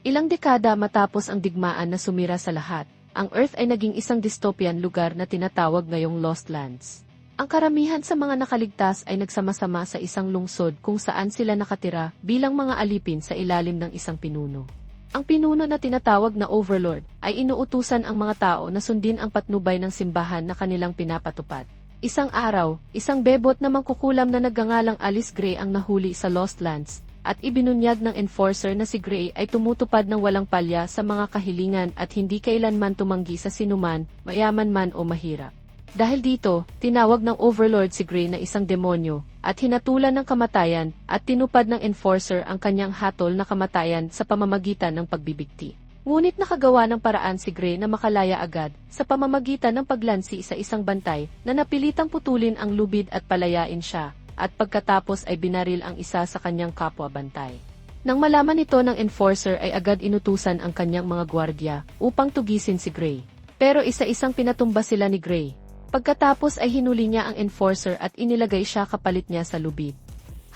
Ilang dekada matapos ang digmaan na sumira sa lahat, ang Earth ay naging isang dystopian lugar na tinatawag ngayong Lost Lands. Ang karamihan sa mga nakaligtas ay nagsama-sama sa isang lungsod kung saan sila nakatira bilang mga alipin sa ilalim ng isang pinuno. Ang pinuno na tinatawag na Overlord ay inuutusan ang mga tao na sundin ang patnubay ng simbahan na kanilang pinapatupad. Isang araw, isang bebot na mangkukulam na nagngangalang Alice Gray ang nahuli sa Lost Lands, at ibinunyag ng enforcer na si Gray ay tumutupad ng walang palya sa mga kahilingan at hindi kailanman tumanggi sa sinuman, mayaman man o mahirap. Dahil dito, tinawag ng Overlord si Gray na isang demonyo, at hinatulan ng kamatayan, at tinupad ng enforcer ang kanyang hatol na kamatayan sa pamamagitan ng pagbibigti. Ngunit nakagawa ng paraan si Gray na makalaya agad sa pamamagitan ng paglansi sa isang bantay na napilitang putulin ang lubid at palayain siya, at pagkatapos ay binaril ang isa sa kanyang kapwa-bantay. Nang malaman ito ng enforcer ay agad inutusan ang kanyang mga gwardya upang tugisin si Gray. Pero isa-isang pinatumba sila ni Gray. Pagkatapos ay hinuli niya ang enforcer at inilagay siya kapalit niya sa lubid.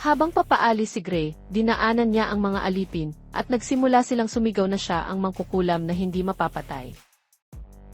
Habang papaalis si Gray, dinaanan niya ang mga alipin, at nagsimula silang sumigaw na siya ang mangkukulam na hindi mapapatay.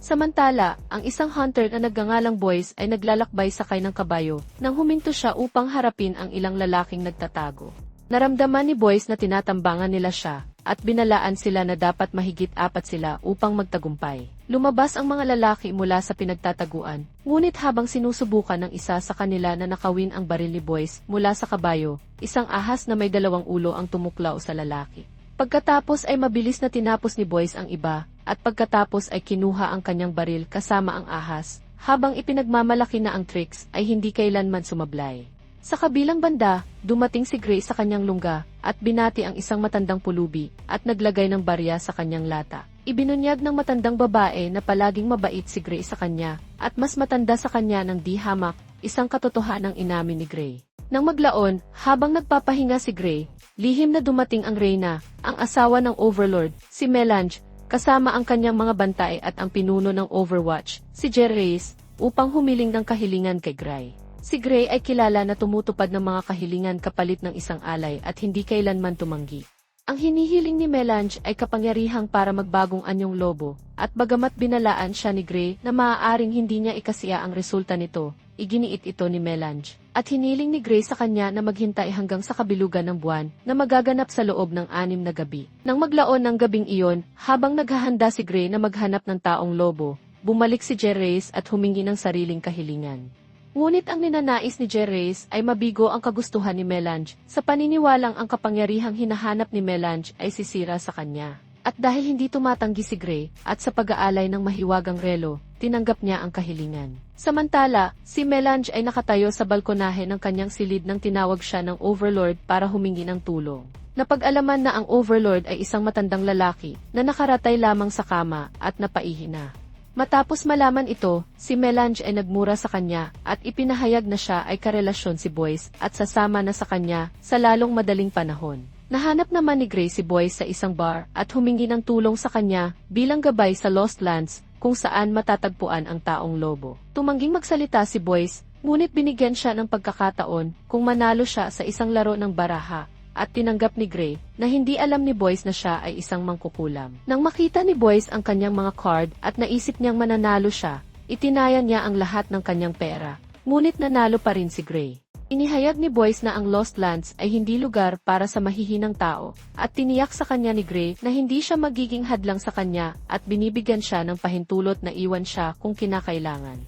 Samantala, ang isang hunter na nagngangalang Boys ay naglalakbay sakay ng kabayo nang huminto siya upang harapin ang ilang lalaking nagtatago. Naramdaman ni Boys na tinatambangan nila siya, at binalaan sila na dapat mahigit apat sila upang magtagumpay. Lumabas ang mga lalaki mula sa pinagtataguan, ngunit habang sinusubukan ng isa sa kanila na nakawin ang baril ni Boys mula sa kabayo, isang ahas na may dalawang ulo ang tumuklaw sa lalaki. Pagkatapos ay mabilis na tinapos ni Boys ang iba, at pagkatapos ay kinuha ang kanyang baril kasama ang ahas, habang ipinagmamalaki na ang tricks ay hindi kailanman sumablay. Sa kabilang banda, dumating si Gray sa kanyang lungga, at binati ang isang matandang pulubi, at naglagay ng barya sa kanyang lata. Ibinunyag ng matandang babae na palaging mabait si Gray sa kanya, at mas matanda sa kanya ng di hamak, isang katotohanang inamin ni Gray. Nang maglaon, habang nagpapahinga si Gray, lihim na dumating ang Reyna, ang asawa ng Overlord, si Melange, kasama ang kanyang mga bantay at ang pinuno ng Overwatch, si Jerez, upang humiling ng kahilingan kay Gray. Si Gray ay kilala na tumutupad ng mga kahilingan kapalit ng isang alay at hindi kailanman tumanggi. Ang hinihiling ni Melange ay kapangyarihang para magbagong anyong lobo, at bagamat binalaan siya ni Gray na maaaring hindi niya ikasiya ang resulta nito, iginiit ito ni Melange. At hiniling ni Gray sa kanya na maghintay hanggang sa kabilugan ng buwan na magaganap sa loob ng anim na gabi. Nang maglaon ng gabing iyon, habang naghahanda si Gray na maghanap ng taong lobo, bumalik si Jerez at humingi ng sariling kahilingan. Ngunit ang ninanais ni Jerez ay mabigo ang kagustuhan ni Melange sa paniniwalang ang kapangyarihang hinahanap ni Melange ay sisira sa kanya. At dahil hindi tumatanggi si Gray at sa pag-aalay ng mahiwagang relo, tinanggap niya ang kahilingan. Samantala, si Melange ay nakatayo sa balkonahe ng kanyang silid nang tinawag siya ng Overlord para humingi ng tulong. Napag-alaman na ang Overlord ay isang matandang lalaki na nakaratay lamang sa kama at napaihina. Matapos malaman ito, si Melange ay nagmura sa kanya at ipinahayag na siya ay karelasyon si Boyce at sasama na sa kanya sa lalong madaling panahon. Nahanap naman ni Gray si Boyce sa isang bar at humingi ng tulong sa kanya bilang gabay sa Lost Lands kung saan matatagpuan ang taong lobo. Tumangging magsalita si Boyce, ngunit binigyan siya ng pagkakataon kung manalo siya sa isang laro ng baraha at tinanggap ni Gray na hindi alam ni Boyce na siya ay isang mangkukulam. Nang makita ni Boyce ang kanyang mga card at naisip niyang mananalo siya, itinaya niya ang lahat ng kanyang pera. Ngunit nanalo pa rin si Gray. Inihayag ni Boyce na ang Lost Lands ay hindi lugar para sa mahihinang tao, at tiniyak sa kanya ni Gray na hindi siya magiging hadlang sa kanya at binibigyan siya ng pahintulot na iwan siya kung kinakailangan.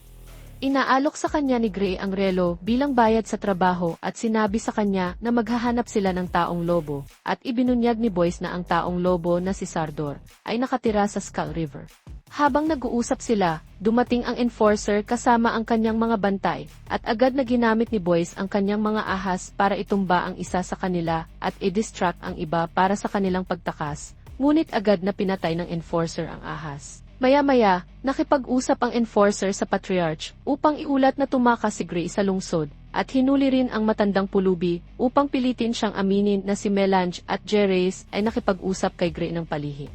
Inaalok sa kanya ni Gray ang relo bilang bayad sa trabaho at sinabi sa kanya na maghahanap sila ng taong lobo, at ibinunyag ni Boyce na ang taong lobo na si Sardor ay nakatira sa Skull River. Habang nag-uusap sila, dumating ang enforcer kasama ang kanyang mga bantay, at agad na ginamit ni Boyce ang kanyang mga ahas para itumba ang isa sa kanila at i-distract ang iba para sa kanilang pagtakas, ngunit agad na pinatay ng enforcer ang ahas. Maya-maya, nakipag-usap ang enforcer sa Patriarch upang iulat na tumakas si Gray sa lungsod at hinuli rin ang matandang pulubi upang pilitin siyang aminin na si Melange at Jerez ay nakipag-usap kay Gray ng palihim.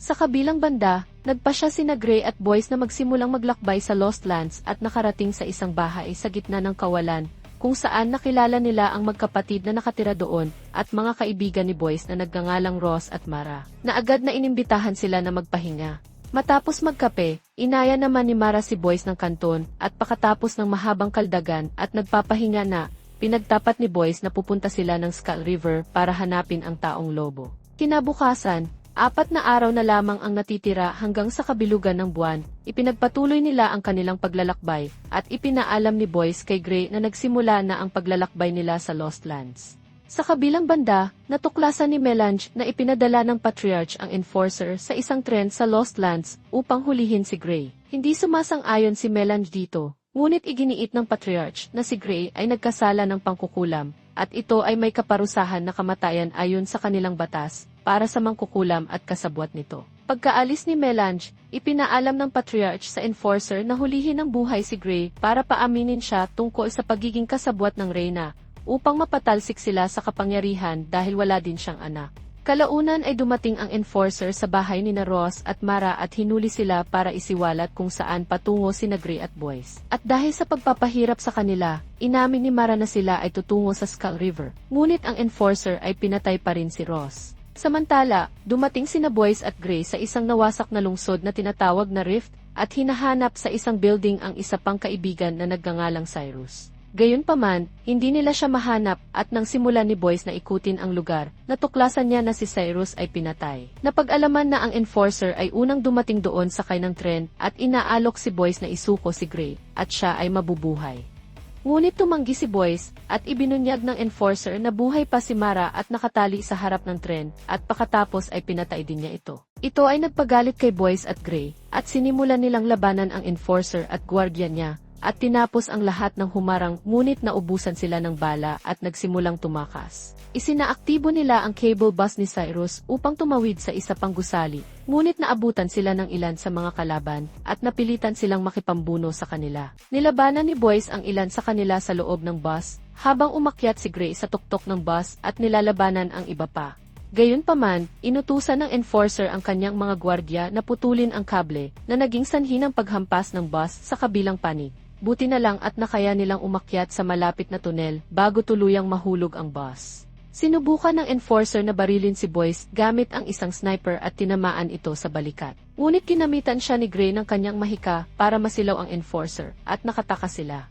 Sa kabilang banda, nagpa siya sina Gray at Boyce na magsimulang maglakbay sa Lost Lands at nakarating sa isang bahay sa gitna ng kawalan kung saan nakilala nila ang magkapatid na nakatira doon at mga kaibigan ni Boyce na nagngangalang Ross at Mara, na agad na inimbitahan sila na magpahinga. Matapos magkape, inaya naman ni Mara si Boyce ng kanton at pakatapos ng mahabang kaldagan at nagpapahinga na, pinagtapat ni Boyce na pupunta sila ng Skull River para hanapin ang taong lobo. Kinabukasan, apat na araw na lamang ang natitira hanggang sa kabilugan ng buwan, ipinagpatuloy nila ang kanilang paglalakbay, at ipinaalam ni Boyce kay Gray na nagsimula na ang paglalakbay nila sa Lost Lands. Sa kabilang banda, natuklasan ni Melange na ipinadala ng Patriarch ang Enforcer sa isang tren sa Lost Lands upang hulihin si Gray. Hindi sumasang-ayon si Melange dito, ngunit iginiit ng Patriarch na si Gray ay nagkasala ng pangkukulam, at ito ay may kaparusahan na kamatayan ayon sa kanilang batas, para sa mangkukulam at kasabwat nito. Pagkaalis ni Melange, ipinaalam ng Patriarch sa Enforcer na hulihin ng buhay si Gray para paaminin siya tungkol sa pagiging kasabwat ng Reyna, upang mapatalsik sila sa kapangyarihan dahil wala din siyang anak. Kalaunan ay dumating ang enforcer sa bahay ni na Ross at Mara at hinuli sila para isiwalat kung saan patungo si Gray at Boyce. At dahil sa pagpapahirap sa kanila, inamin ni Mara na sila ay tutungo sa Skull River. Ngunit ang enforcer ay pinatay pa rin si Ross. Samantala, dumating sina Boyce at Gray sa isang nawasak na lungsod na tinatawag na Rift at hinahanap sa isang building ang isa pang kaibigan na nagngangalang Cyrus. Gayunpaman, hindi nila siya mahanap at nang simulan ni Boyce na ikutin ang lugar, natuklasan niya na si Cyrus ay pinatay. Napag-alaman na ang enforcer ay unang dumating doon sakay ng tren at inaalok si Boyce na isuko si Gray at siya ay mabubuhay. Ngunit tumanggi si Boyce at ibinunyag ng enforcer na buhay pa si Mara at nakatali sa harap ng tren at pakatapos ay pinatay din niya ito. Ito ay nagpagalit kay Boyce at Gray at sinimulan nilang labanan ang enforcer at gwardiya niya at tinapos ang lahat ng humarang ngunit naubusan sila ng bala at nagsimulang tumakas. Isinaaktibo nila ang cable bus ni Cyrus upang tumawid sa isa pang gusali, ngunit naabutan sila ng ilan sa mga kalaban at napilitan silang makipambuno sa kanila. Nilabanan ni Boyce ang ilan sa kanila sa loob ng bus, habang umakyat si Gray sa tuktok ng bus at nilalabanan ang iba pa. Gayunpaman, inutusan ng enforcer ang kanyang mga gwardya na putulin ang kable na naging sanhi ng paghampas ng bus sa kabilang panig. Buti na lang at nakaya nilang umakyat sa malapit na tunel bago tuluyang mahulog ang bus. Sinubukan ng enforcer na barilin si Boyce gamit ang isang sniper at tinamaan ito sa balikat. Ngunit kinamitan siya ni Gray ng kanyang mahika para masilaw ang enforcer at nakataka sila.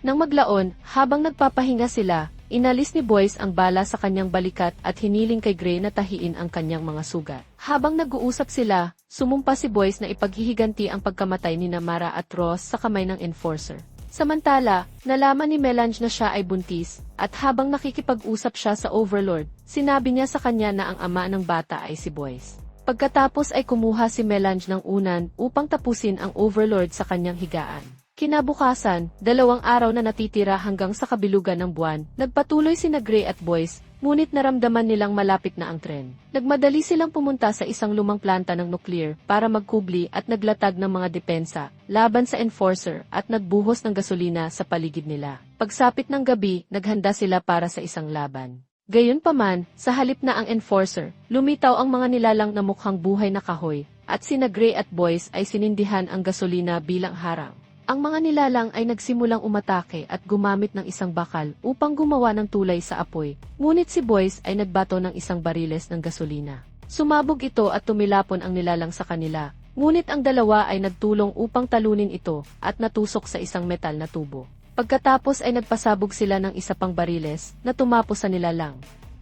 Nang maglaon, habang nagpapahinga sila, inalis ni Boyce ang bala sa kanyang balikat at hiniling kay Gray na tahiin ang kanyang mga sugat. Habang nag-uusap sila, sumumpa si Boyce na ipaghihiganti ang pagkamatay ni Namara at Ross sa kamay ng enforcer. Samantala, nalaman ni Melange na siya ay buntis, at habang nakikipag-usap siya sa Overlord, sinabi niya sa kanya na ang ama ng bata ay si Boyce. Pagkatapos ay kumuha si Melange ng unan upang tapusin ang Overlord sa kanyang higaan. Kinabukasan, dalawang araw na natitira hanggang sa kabilugan ng buwan, nagpatuloy si Gray at Boyce, ngunit naramdaman nilang malapit na ang tren. Nagmadali silang pumunta sa isang lumang planta ng nuklear para magkubli at naglatag ng mga depensa, laban sa enforcer at nagbuhos ng gasolina sa paligid nila. Pagsapit ng gabi, naghanda sila para sa isang laban. Gayunpaman, sa halip na ang enforcer, lumitaw ang mga nilalang na mukhang buhay na kahoy, at sina Gray at Boyce ay sinindihan ang gasolina bilang harang. Ang mga nilalang ay nagsimulang umatake at gumamit ng isang bakal upang gumawa ng tulay sa apoy, ngunit si Boyce ay nagbato ng isang bariles ng gasolina. Sumabog ito at tumilapon ang nilalang sa kanila, ngunit ang dalawa ay nagtulong upang talunin ito at natusok sa isang metal na tubo. Pagkatapos ay nagpasabog sila ng isa pang bariles na tumapos sa nilalang.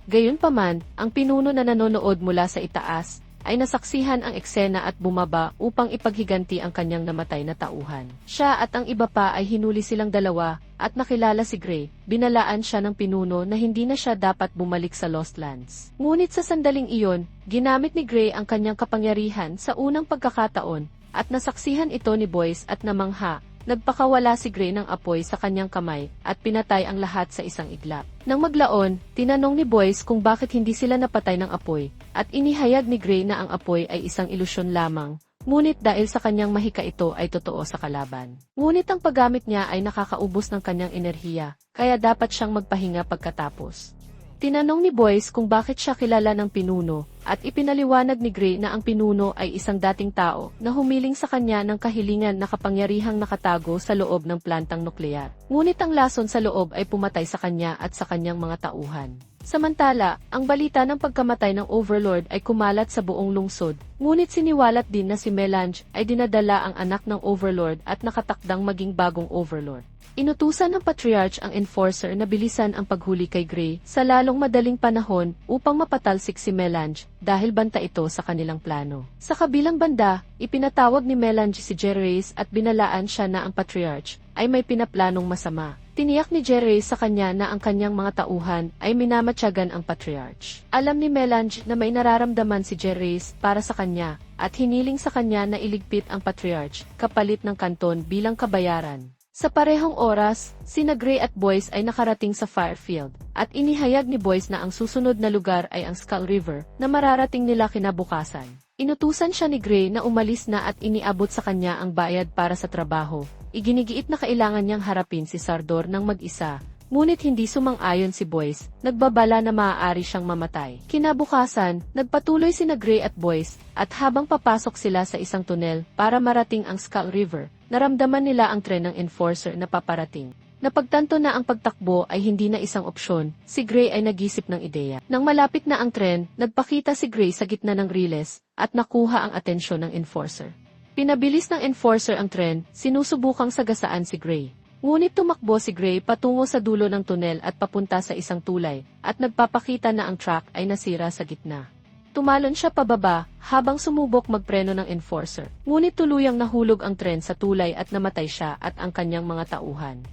Gayunpaman, ang pinuno na nanonood mula sa itaas ay nasaksihan ang eksena at bumaba upang ipaghiganti ang kanyang namatay na tauhan. Siya at ang iba pa ay hinuli silang dalawa at nakilala si Gray. Binalaan siya ng pinuno na hindi na siya dapat bumalik sa Lost Lands. Ngunit sa sandaling iyon, ginamit ni Gray ang kanyang kapangyarihan sa unang pagkakataon at nasaksihan ito ni Boyce at namangha Nagpakawala si Gray ng apoy sa kanyang kamay at pinatay ang lahat sa isang iglap. Nang maglaon, tinanong ni Boyce kung bakit hindi sila napatay ng apoy at inihayag ni Gray na ang apoy ay isang ilusyon lamang. Ngunit dahil sa kanyang mahika ito ay totoo sa kalaban. Ngunit ang paggamit niya ay nakakaubos ng kanyang enerhiya, kaya dapat siyang magpahinga pagkatapos. Tinanong ni Boyce kung bakit siya kilala ng pinuno, at ipinaliwanag ni Gray na ang pinuno ay isang dating tao na humiling sa kanya ng kahilingan na kapangyarihang nakatago sa loob ng plantang nuklear. Ngunit ang lason sa loob ay pumatay sa kanya at sa kanyang mga tauhan. Samantala, ang balita ng pagkamatay ng Overlord ay kumalat sa buong lungsod, ngunit siniwalat din na si Melange ay dinadala ang anak ng Overlord at nakatakdang maging bagong Overlord. Inutusan ng Patriarch ang Enforcer na bilisan ang paghuli kay Gray sa lalong madaling panahon upang mapatalsik si Melange dahil banta ito sa kanilang plano. Sa kabilang banda, ipinatawag ni Melange si Jerez at binalaan siya na ang Patriarch ay may pinaplanong masama. Tiniyak ni Jerez sa kanya na ang kanyang mga tauhan ay minamatyagan ang Patriarch. Alam ni Melange na may nararamdaman si Jerez para sa kanya at hiniling sa kanya na iligpit ang Patriarch kapalit ng kanton bilang kabayaran. Sa parehong oras, sina Gray at Boyce ay nakarating sa Firefield, at inihayag ni Boyce na ang susunod na lugar ay ang Skull River, na mararating nila kinabukasan. Inutusan siya ni Gray na umalis na at iniabot sa kanya ang bayad para sa trabaho. Iginigiit na kailangan niyang harapin si Sardor ng mag-isa, ngunit hindi sumang-ayon si Boyce, nagbabala na maaari siyang mamatay. Kinabukasan, nagpatuloy sina Gray at Boyce, at habang papasok sila sa isang tunel para marating ang Skull River, naramdaman nila ang tren ng enforcer na paparating. Napagtanto na ang pagtakbo ay hindi na isang opsyon, si Gray ay nagisip ng ideya. Nang malapit na ang tren, nagpakita si Gray sa gitna ng riles, at nakuha ang atensyon ng enforcer. Pinabilis ng enforcer ang tren, sinusubukang sagasaan si Gray. Ngunit tumakbo si Gray patungo sa dulo ng tunel at papunta sa isang tulay, at nagpapakita na ang track ay nasira sa gitna. Tumalon siya pababa, habang sumubok magpreno ng enforcer. Ngunit tuluyang nahulog ang tren sa tulay at namatay siya at ang kanyang mga tauhan.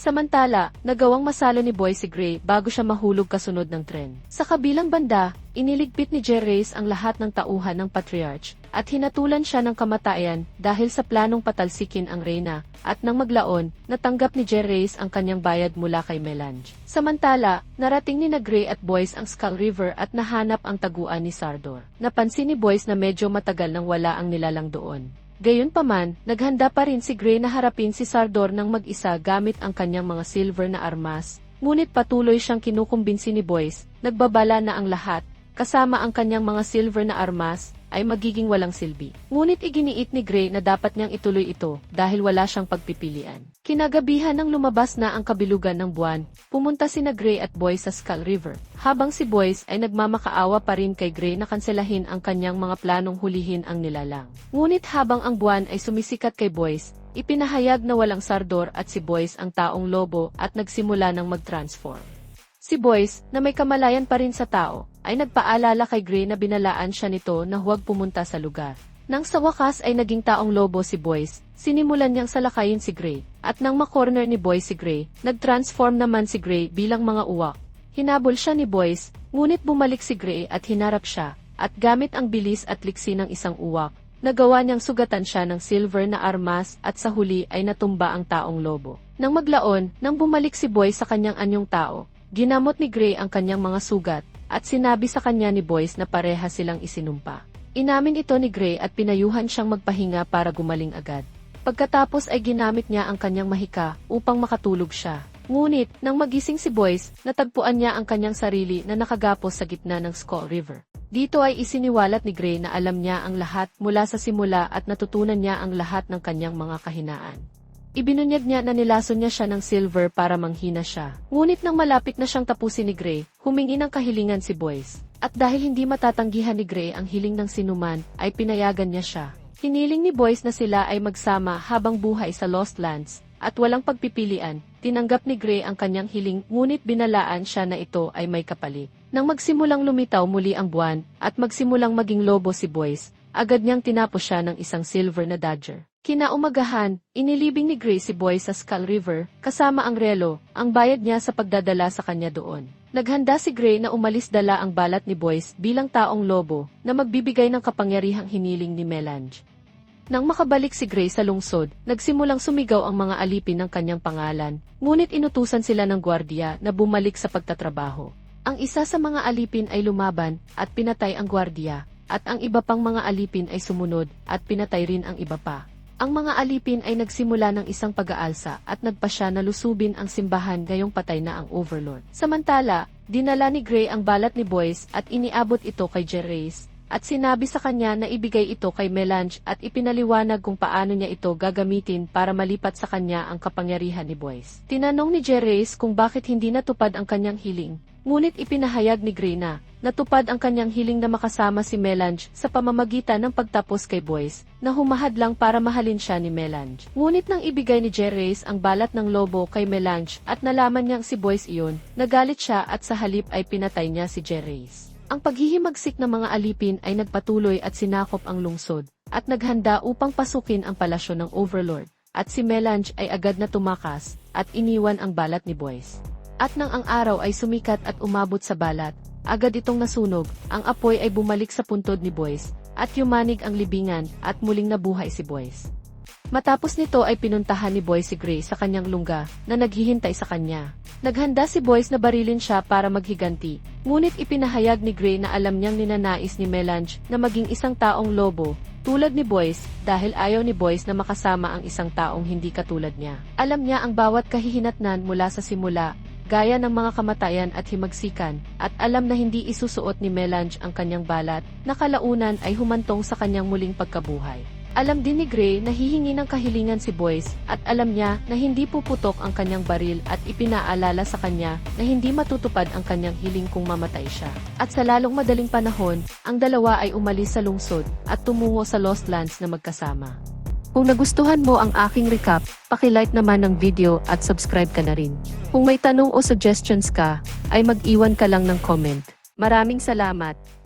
Samantala, nagawang masalo ni Boy si Gray bago siya mahulog kasunod ng tren. Sa kabilang banda, iniligpit ni Jerez ang lahat ng tauhan ng Patriarch, at hinatulan siya ng kamatayan dahil sa planong patalsikin ang Reyna, at nang maglaon, natanggap ni Jerez ang kanyang bayad mula kay Melange. Samantala, narating ni na Gray at Boyce ang Skull River at nahanap ang taguan ni Sardor. Napansin ni Boyce na medyo matagal nang wala ang nilalang doon. Gayunpaman, naghanda pa rin si Gray na harapin si Sardor ng mag-isa gamit ang kanyang mga silver na armas, ngunit patuloy siyang kinukumbinsi ni Boyce, nagbabala na ang lahat, kasama ang kanyang mga silver na armas, ay magiging walang silbi. Ngunit iginiit ni Gray na dapat niyang ituloy ito dahil wala siyang pagpipilian. Kinagabihan nang lumabas na ang kabilugan ng buwan, pumunta sina Gray at Boyce sa Skull River, habang si Boyce ay nagmamakaawa pa rin kay Gray na kanselahin ang kanyang mga planong hulihin ang nilalang. Ngunit habang ang buwan ay sumisikat kay Boyce, ipinahayag na walang sardor at si Boyce ang taong lobo at nagsimula ng mag-transform. Si Boyce, na may kamalayan pa rin sa tao, ay nagpaalala kay Gray na binalaan siya nito na huwag pumunta sa lugar. Nang sa wakas ay naging taong lobo si Boyce, sinimulan niyang salakayin si Gray, at nang makorner ni Boyce si Gray, nag-transform naman si Gray bilang mga uwak. Hinabol siya ni Boyce, ngunit bumalik si Gray at hinarap siya, at gamit ang bilis at liksi ng isang uwak, nagawa niyang sugatan siya ng silver na armas at sa huli ay natumba ang taong lobo. Nang maglaon, nang bumalik si Boyce sa kanyang anyong tao, ginamot ni Gray ang kanyang mga sugat, at sinabi sa kanya ni Boyce na pareha silang isinumpa. Inamin ito ni Gray at pinayuhan siyang magpahinga para gumaling agad. Pagkatapos ay ginamit niya ang kanyang mahika upang makatulog siya. Ngunit, nang magising si Boyce, natagpuan niya ang kanyang sarili na nakagapos sa gitna ng Skull River. Dito ay isiniwalat ni Gray na alam niya ang lahat mula sa simula at natutunan niya ang lahat ng kanyang mga kahinaan. Ibinunyag niya na nilason niya siya ng silver para manghina siya. Ngunit nang malapit na siyang tapusin ni Gray, humingi ng kahilingan si Boyce. At dahil hindi matatanggihan ni Gray ang hiling ng sinuman, ay pinayagan niya siya. Hiniling ni Boyce na sila ay magsama habang buhay sa Lost Lands, at walang pagpipilian, tinanggap ni Gray ang kanyang hiling ngunit binalaan siya na ito ay may kapalit. Nang magsimulang lumitaw muli ang buwan, at magsimulang maging lobo si Boyce, agad niyang tinapos siya ng isang silver na dodger. Kinaumagahan, inilibing ni Gray si Boy sa Skull River, kasama ang relo, ang bayad niya sa pagdadala sa kanya doon. Naghanda si Gray na umalis dala ang balat ni Boyce bilang taong lobo na magbibigay ng kapangyarihang hiniling ni Melange. Nang makabalik si Gray sa lungsod, nagsimulang sumigaw ang mga alipin ng kanyang pangalan, ngunit inutusan sila ng gwardiya na bumalik sa pagtatrabaho. Ang isa sa mga alipin ay lumaban at pinatay ang gwardiya, at ang iba pang mga alipin ay sumunod at pinatay rin ang iba pa. Ang mga alipin ay nagsimula ng isang pag-aalsa at nagpasya na lusubin ang simbahan gayong patay na ang Overlord. Samantala, dinala ni Gray ang balat ni Boyce at iniabot ito kay Jerez at sinabi sa kanya na ibigay ito kay Melange at ipinaliwanag kung paano niya ito gagamitin para malipat sa kanya ang kapangyarihan ni Boyce. Tinanong ni Jerez kung bakit hindi natupad ang kanyang hiling, ngunit ipinahayag ni Gray na natupad ang kanyang hiling na makasama si Melange sa pamamagitan ng pagtapos kay Boyce na humahad lang para mahalin siya ni Melange. Ngunit nang ibigay ni Jerez ang balat ng lobo kay Melange at nalaman niyang si Boyce iyon, nagalit siya at sa halip ay pinatay niya si Jerez. Ang paghihimagsik ng mga alipin ay nagpatuloy at sinakop ang lungsod, at naghanda upang pasukin ang palasyo ng Overlord, at si Melange ay agad na tumakas, at iniwan ang balat ni Boyce. At nang ang araw ay sumikat at umabot sa balat, agad itong nasunog, ang apoy ay bumalik sa puntod ni Boyce, at yumanig ang libingan, at muling nabuhay si Boyce. Matapos nito ay pinuntahan ni Boyce si Gray sa kanyang lungga, na naghihintay sa kanya. Naghanda si Boyce na barilin siya para maghiganti, ngunit ipinahayag ni Gray na alam niyang ninanais ni Melange na maging isang taong lobo, tulad ni Boyce, dahil ayaw ni Boyce na makasama ang isang taong hindi katulad niya. Alam niya ang bawat kahihinatnan mula sa simula, gaya ng mga kamatayan at himagsikan, at alam na hindi isusuot ni Melange ang kanyang balat, na kalaunan ay humantong sa kanyang muling pagkabuhay. Alam din ni Gray na hihingi ng kahilingan si Boyce at alam niya na hindi puputok ang kanyang baril at ipinaalala sa kanya na hindi matutupad ang kanyang hiling kung mamatay siya. At sa lalong madaling panahon, ang dalawa ay umalis sa lungsod at tumungo sa Lost Lands na magkasama. Kung nagustuhan mo ang aking recap, pakilike naman ng video at subscribe ka na rin. Kung may tanong o suggestions ka, ay mag-iwan ka lang ng comment. Maraming salamat!